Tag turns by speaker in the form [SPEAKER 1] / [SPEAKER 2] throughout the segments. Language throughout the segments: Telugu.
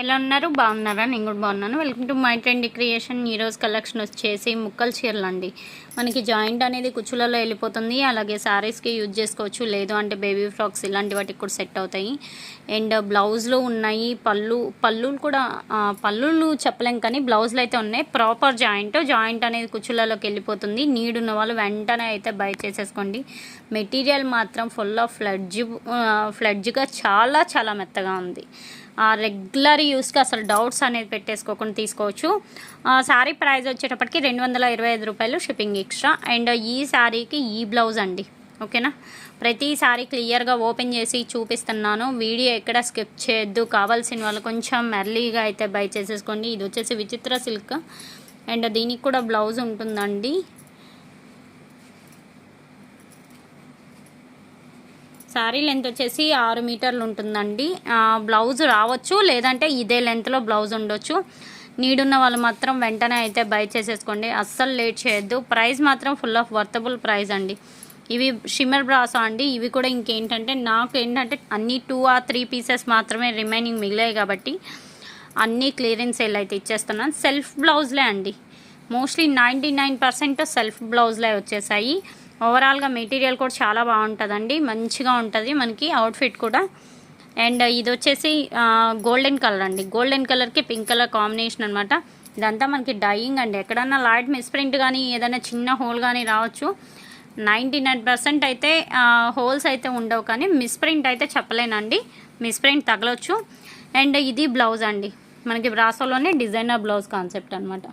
[SPEAKER 1] ఎలా ఉన్నారు? బాగున్నారా? నేను కూడా బాగున్నాను. Welcome to my trend creation ఈరోజు కలెక్షన్ వచ్చేసి ముక్కల చీరలు అండి. మనకి జాయింట్ అనేది కుచ్చులలో వెళ్ళిపోతుంది. అలాగే శారీస్కి యూజ్ చేసుకోవచ్చు. లేదు అంటే బేబీ ఫ్రాక్స్ ఇలాంటి వాటికి కూడా సెట్ అవుతాయి. అండ్ బ్లౌజ్లు ఉన్నాయి. పళ్ళు పళ్ళులు కూడా పళ్ళులు చెప్పలేం కానీ బ్లౌజ్లు అయితే ఉన్నాయి. ప్రాపర్ జాయింట్ జాయింట్ అనేది కుచ్చులలోకి వెళ్ళిపోతుంది. నీడ్ ఉన్న వాళ్ళు వెంటనే అయితే బై చేసేసుకోండి. మెటీరియల్ మాత్రం ఫుల్ ఆఫ్ ఫ్లడ్జ్ ఫ్లడ్జ్గా చాలా చాలా మెత్తగా ఉంది. రెగ్యులర్ యూస్కి అసలు డౌట్స్ అనేది పెట్టేసుకోకుండా తీసుకోవచ్చు. ఆ, శారీ ప్రైస్ వచ్చేటప్పటికి రెండు వందల ఇరవై ఐదు రూపాయలు షిప్పింగ్ ఎక్స్ట్రా అండ్ ఈ శారీకి ఈ బ్లౌజ్ అండి. ఓకేనా ప్రతి క్లియర్గా ఓపెన్ చేసి చూపిస్తున్నాను. వీడియో ఎక్కడ స్కిప్ చేయొద్దు. కావాల్సిన వాళ్ళు కొంచెం ఎర్లీగా అయితే బై చేసేసుకోండి. ఇది వచ్చేసి విచిత్ర సిల్క్ అండ్ దీనికి కూడా బ్లౌజ్ ఉంటుందండి. శారీ లెంత్ వచ్చేసి ఆరు మీటర్లు ఉంటుందండి. బ్లౌజ్ రావచ్చు లేదంటే ఇదే లెంత్లో బ్లౌజ్ ఉండొచ్చు. నీడున్న వాళ్ళు మాత్రం వెంటనే అయితే బై చేసేసుకోండి. అస్సలు లేట్ చేయొద్దు. ప్రైస్ మాత్రం ఫుల్ ఆఫ్ వర్తబుల్ ప్రైస్ అండి. ఇవి షిమ్మర్ బ్రాసా అండి. ఇవి కూడా ఇంకేంటంటే నాకు ఏంటంటే అన్ని టూ ఆ త్రీ పీసెస్ మాత్రమే రిమైనింగ్ మిగిలాయి కాబట్టి అన్నీ క్లియరెన్స్ సేల్ అయితే ఇచ్చేస్తున్నాను. సెల్ఫ్ బ్లౌజ్లే అండి. Mostly ninety nine percent self బ్లౌజ్లే వచ్చేసాయి. ఓవరాల్గా మెటీరియల్ కూడా చాలా బాగుంటుందండి. మంచిగా ఉంటుంది. మనకి అవుట్ఫిట్ కూడా. అండ్ ఇది వచ్చేసి గోల్డెన్ కలర్ అండి. గోల్డెన్ కలర్కి పింక్ కలర్ కాంబినేషన్ అనమాట ఇదంతా మనకి డైయింగ్ అండి. ఎక్కడన్నా లైట్ మిస్ప్రింట్ కానీ ఏదైనా చిన్న హోల్ కానీ రావచ్చు. నైంటీ నైన్ పర్సెంట్ అయితే హోల్స్ అయితే ఉండవు కానీ మిస్ప్రింట్ అయితే చెప్పలేనండి. మిస్ప్రింట్ తగలొచ్చు. అండ్ ఇది బ్లౌజ్ అండి. మనకి బ్రాసోలోనే డిజైనర్ బ్లౌజ్ కాన్సెప్ట్ అనమాట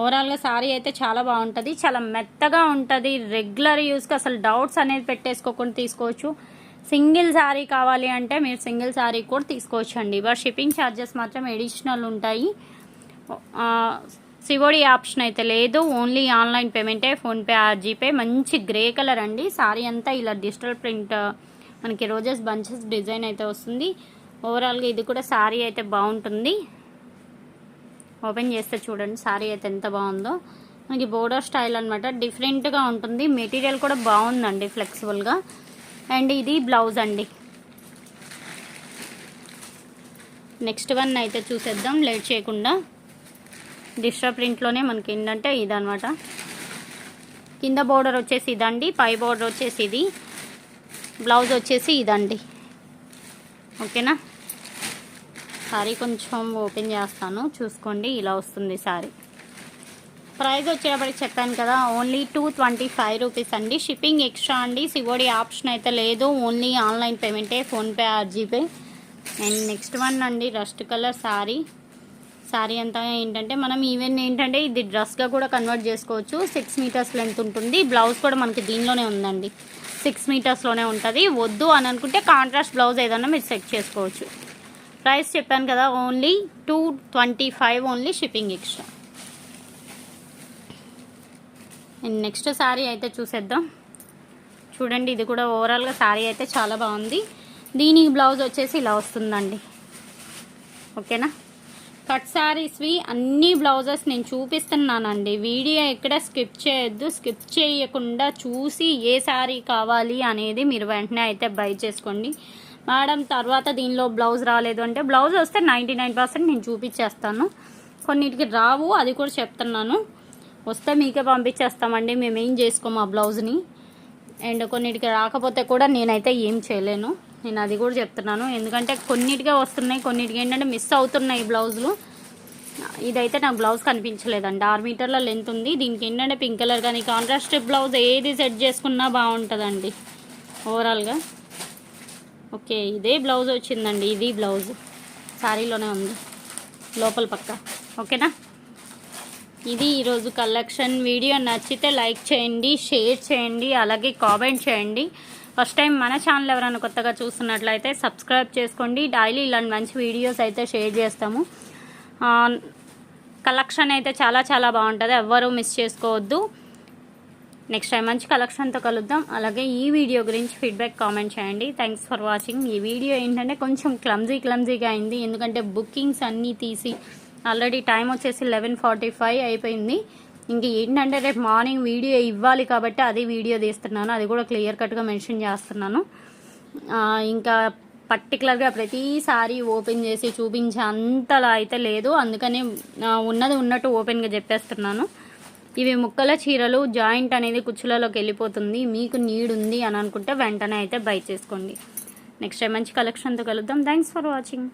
[SPEAKER 1] ఓవరాల్గా శారీ అయితే చాలా బాగుంటుంది. చాలా మెత్తగా ఉంటుంది. రెగ్యులర్ యూస్కి అసలు డౌట్స్ అనేది పెట్టేసుకోకుండా తీసుకోవచ్చు. సింగిల్ శారీ కావాలి అంటే మీరు సింగిల్ శారీ కూడా తీసుకోవచ్చు అండి బట్ షిప్పింగ్ ఛార్జెస్ మాత్రం ఎడిషనల్ ఉంటాయి. సివోడి ఆప్షన్ అయితే లేదు. ఓన్లీ ఆన్లైన్ పేమెంటే ఫోన్పే ఆర్ జీపే. మంచి గ్రే కలర్ అండి. శారీ అంతా ఇలా డిజిటల్ ప్రింట్ మనకి రోజెస్ బంచెస్ డిజైన్ అయితే వస్తుంది. ఓవరాల్గా ఇది కూడా శారీ అయితే బాగుంటుంది. ఓపెన్ చేస్తే చూడండి శారీ అయితే ఎంత బాగుందో. మనకి బోర్డర్ స్టైల్ అనమాట డిఫరెంట్గా ఉంటుంది. మెటీరియల్ కూడా బాగుందండి ఫ్లెక్సిబుల్గా అండ్ ఇది బ్లౌజ్ అండి. నెక్స్ట్ వన్ అయితే చూసేద్దాం లేట్ చేయకుండా. డిస్ట్రా ప్రింట్లోనే మనకి ఏంటంటే ఇదనమాట కింద బోర్డర్ వచ్చేసి ఇదండి పై బోర్డర్ వచ్చేసి ఇది. బ్లౌజ్ వచ్చేసి ఇదండి. ఓకేనా సారీ కొంచెం ఓపెన్ చేస్తాను. చూసుకోండి ఇలా వస్తుంది సారీ. ప్రైస్ వచ్చేటప్పటికి చెప్పాను కదా only two twenty five rupees అండి. షిప్పింగ్ ఎక్స్ట్రా అండి. సివోడి ఆప్షన్ అయితే లేదు. Only online పేమెంటే PhonePe or GPay. And next one అండి రస్ట్ కలర్ శారీ సారీ అంతా ఏంటంటే మనం ఈవెన్ ఏంటంటే ఇది డ్రెస్గా కూడా కన్వర్ట్ చేసుకోవచ్చు. సిక్స్ మీటర్స్ లెంత్ ఉంటుంది. బ్లౌజ్ కూడా మనకి దీనిలోనే ఉందండి. సిక్స్ మీటర్స్లోనే ఉంటుంది. వద్దు అని అనుకుంటే కాంట్రాస్ట్ బ్లౌజ్ ఏదైనా మీరు సెట్ చేసుకోవచ్చు. ప్రైస్ చెప్పాను కదా only two twenty five only shipping extra and next sari అయితే చూసేద్దాం. చూడండి ఇది కూడా ఓవరాల్గా శారీ అయితే చాలా బాగుంది. దీనికి బ్లౌజ్ వచ్చేసి ఇలా వస్తుందండి. ఓకేనా? కట్ శారీస్వి అన్ని బ్లౌజెస్ నేను చూపిస్తున్నానండి. వీడియో ఎక్కడ స్కిప్ చేయొద్దు. స్కిప్ చేయకుండా చూసి ఏ శారీ కావాలి అనేది మీరు వెంటనే అయితే బై చేసుకోండి. మేడం తర్వాత దీనిలో బ్లౌజ్ రాలేదు అంటే బ్లౌజ్ వస్తే నైంటీ నైన్ పర్సెంట్ నేను చూపించేస్తాను. కొన్నిటికి రావు అది కూడా చెప్తున్నాను. వస్తే మీకే పంపించేస్తామండి మేము ఏం చేసుకోము ఆ బ్లౌజ్ని. అండ్ కొన్నిటికి రాకపోతే కూడా నేనైతే ఏం చేయలేను. నేను అది కూడా చెప్తున్నాను. ఎందుకంటే కొన్నిటికే వస్తున్నాయి కొన్నిటికి ఏంటంటే మిస్ అవుతున్నాయి బ్లౌజులు. ఇదైతే నాకు బ్లౌజ్ కనిపించలేదండి. ఆరు మీటర్ల లెంత్ ఉంది. దీనికి ఏంటంటే పింక్ కలర్ కానీ కాంట్రాస్ట్ బ్లౌజ్ ఏది సెట్ చేసుకున్నా బాగుంటుందండి. ఓవరాల్గా ఓకే ఇదే బ్లౌజ్ వచ్చిందండి ఇది బ్లౌజ్. శారీలోనే ఉంది లోపల పక్క. ఓకేనా? ఇది ఈరోజు కలెక్షన్ వీడియో. నచ్చితే లైక్ చేయండి షేర్ చేయండి అలాగే కామెంట్ చేయండి. ఫస్ట్ టైం మన ఛానల్ ఎవరైనా కొత్తగా చూస్తున్నట్లయితే సబ్స్క్రైబ్ చేసుకోండి. డైలీ ఇలాంటి మంచి వీడియోస్ అయితే షేర్ చేస్తాము. కలెక్షన్ అయితే చాలా చాలా బాగుంటుంది. ఎవ్వరూ మిస్ చేసుకోవద్దు. నెక్స్ట్ టైం మంచి కలెక్షన్తో కలుద్దాం. అలాగే ఈ వీడియో గురించి ఫీడ్బ్యాక్ కామెంట్ చేయండి. థ్యాంక్స్ ఫర్ వాచింగ్ ఈ వీడియో ఏంటంటే కొంచెం క్లమ్జీ క్లమ్జీగా అయింది. ఎందుకంటే బుకింగ్స్ అన్నీ తీసి ఆల్రెడీ టైం వచ్చేసి లెవెన్ ఫార్టీ ఫైవ్ అయిపోయింది. ఇంక ఏంటంటే రేపు మార్నింగ్ వీడియో ఇవ్వాలి కాబట్టి అది వీడియో తీస్తున్నాను. అది కూడా క్లియర్ కట్గా మెన్షన్ చేస్తున్నాను. ఇంకా పర్టికులర్గా ప్రతిసారి ఓపెన్ చేసి చూపించే అంతలా అయితే లేదు. అందుకనే ఉన్నది ఉన్నట్టు ఓపెన్గా చెప్పేస్తున్నాను. ఇవి ముక్కల చీరలు జాయింట్ అనేది కుచ్చులలోకి వెళ్ళిపోతుంది. మీకు నీడ్ ఉంది అని అనుకుంటే వెంటనే అయితే బై చేసుకోండి. నెక్స్ట్ టైం మంచి కలెక్షన్తో కలుద్దాం. Thanks for watching